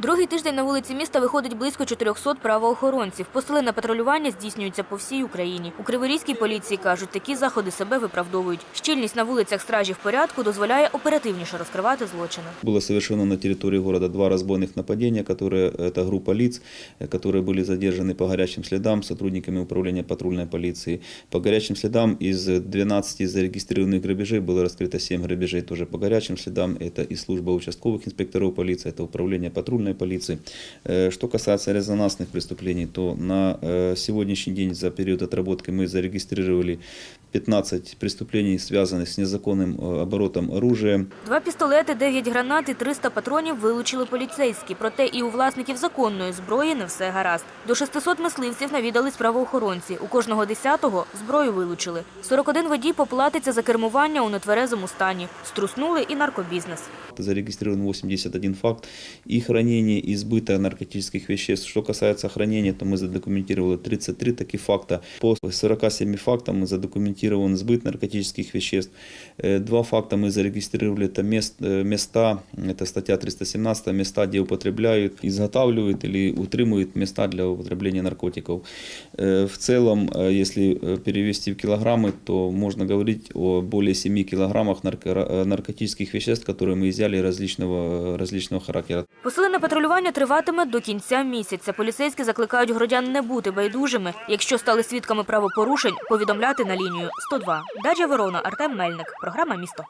Другий тиждень на вулиці міста виходить близько 400 правоохоронців. Посилене патрулювання здійснюється по всій Україні. У Криворізькій поліції кажуть, такі заходи себе виправдовують. Щільність на вулицях стражів порядку дозволяє оперативніше розкривати злочини. Было совершено на территории города два разбойных нападения, которые, это группа лиц, э, которые были задержаны по горячим следам сотрудниками управления патрульной полиции. По горячим следам из 12 зарегистрированных грабежей было раскрыто 7 грабежей тоже по горячим следам. Это и служба участковых инспекторов полиции, это управление патрульной полиции. Э, Что касается резонансных преступлений, то на э, сегодняшний день за период отработки мы зарегистрировали 15 преступлений, связанных с незаконным э, оборотом оружия, Два пістолети, 9 гранат і 300 патронів вилучили поліцейські. Проте і у власників законної зброї не все гаразд. До 600 мисливців навідались правоохоронці. У кожного десятого зброю вилучили. 41 водій поплатиться за кермування у нетверезому стані. Струснули і наркобізнес. Зарегистрирован 81 факт и хранение и сбыта наркотических веществ. Что касается хранения, то мы задокументировали 33 таких факта. По 47 фактам мы задокументирован сбыт наркотических веществ. Э, Два факта мы зарегистрировали, это мест, э, места, это статья 317, места, где употребляют, изготавливают или утримуют места для употребления наркотиков. Э, В целом, э, если э, перевести в килограммы, то можно говорить о более 7 килограммах нарко- э, наркотических веществ, которые мы изъяли различного, различного характера. Посилене патрулювання триватиме до кінця місяця. Поліцейські закликають громадян не бути байдужими. Якщо стали свідками правопорушень, повідомляти на лінію 102. Даджа Ворона, Артем Мельник. Програма «Місто».